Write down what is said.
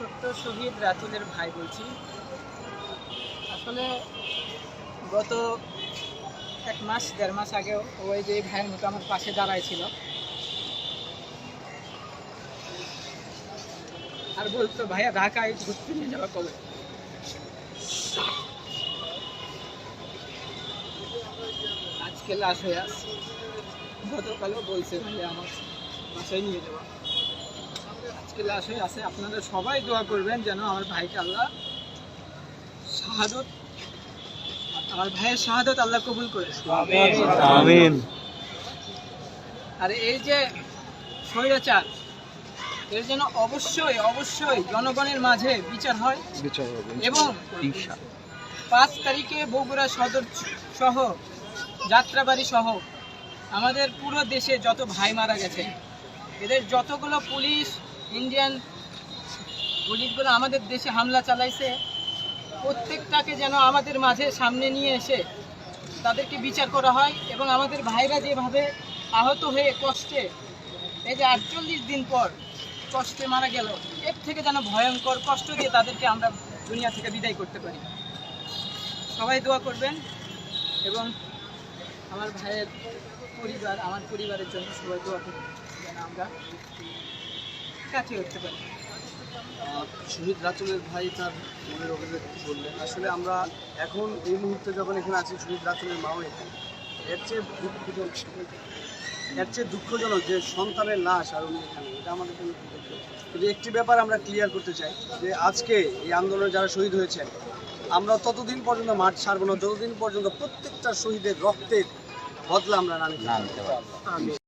ছোট্ট শহীদ রাতুলের ভাই বলছি। আসলে গত এক মাস, দেড় মাস আগেও ওই যে ভাইয়ের মতো আমার পাশে দাঁড়ায় ছিল আর বলতো, ভাইয়া, ঢাকায় ঘুরতে নিয়ে যাওয়া কবে? আজকে লাশ হয়ে আসছে গতকালও বলছে, ভাইয়া, আমার বাসায় নিয়ে যাওয়া। হয়ে আছে আপনারা সবাই দোয়া করবেন যেন আমার ভাইকে আল্লাহ শাহাদত আমার ভাইয়ের শাহাদত আল্লাহ কবুল করে আমিন। আর এই যে স্বৈরাচার এর জন্য অবশ্যই অবশ্যই জনগণের মাঝে বিচার হয় বিচার হবে। এবং পাঁচ তারিখে বগুড়া সদর সহ যাত্রাবাড়ি সহ আমাদের পুরো দেশে যত ভাই মারা গেছে এদের যতগুলো পুলিশ ইন্ডিয়ান পুলিশগুলো আমাদের দেশে হামলা চালাইছে। প্রত্যেকটাকে যেন আমাদের মাঝে সামনে নিয়ে এসে তাদেরকে বিচার করা হয় এবং আমাদের ভাইরা যেভাবে আহত হয়ে কষ্টে, এই যে আটচল্লিশ দিন পর কষ্টে মারা গেল, এর থেকে যেন ভয়ঙ্কর কষ্ট দিয়ে তাদেরকে আমরা দুনিয়া থেকে বিদায় করতে পারি। সবাই দোয়া করবেন এবং আমার ভাইয়ের পরিবার, আমার পরিবারের জন্য সবাই দোয়া করবেন। যেন আমরা কাটিয়ে উঠতে পারি। শহীদ রাতুলের ভাই তার মনের অভিযোগ বললেন। আসলে আমরা এখন এই মুহূর্তে যখন এখানে আছি শহীদ রাতুলের মাও এখানে। এর চেয়ে দুঃখজনক এর চেয়ে দুঃখজনক যে সন্তানের লাশ আর উনি এখানে এটা আমাদের জন্য কিন্তু একটি ব্যাপার আমরা ক্লিয়ার করতে চাই যে আজকে এই আন্দোলনে যারা শহীদ হয়েছেন আমরা ততদিন পর্যন্ত মাঠ ছাড়বো না যতদিন পর্যন্ত প্রত্যেকটা শহীদের রক্তের বদলা আমরা না নিতে পারব।